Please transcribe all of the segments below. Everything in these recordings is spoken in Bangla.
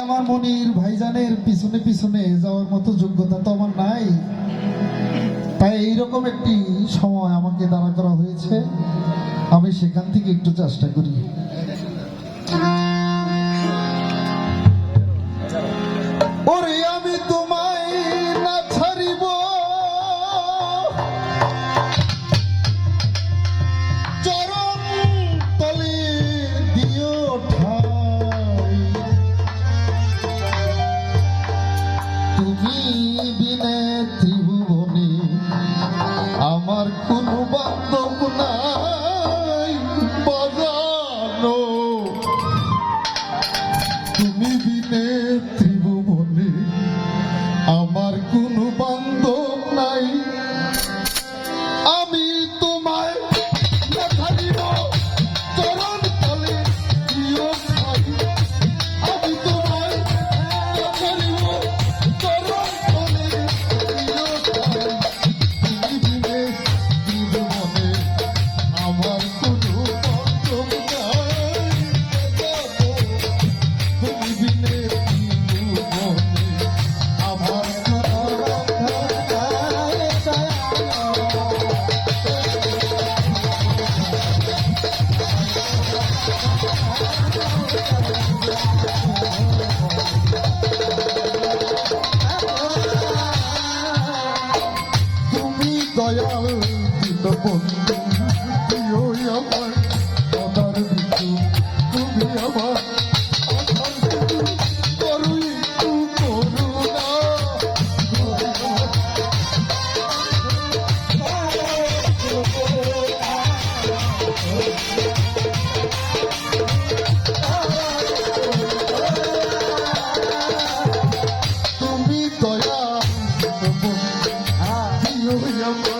আমার মনির ভাইজানের পিছনে পিছনে যাওয়ার মতো যোগ্যতা তো আমার নাই। তাই এইরকম একটি সময় আমাকে দাঁড়া করা হয়েছে। আমি সেখান থেকে একটু চেষ্টা করি। you and your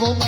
যাবো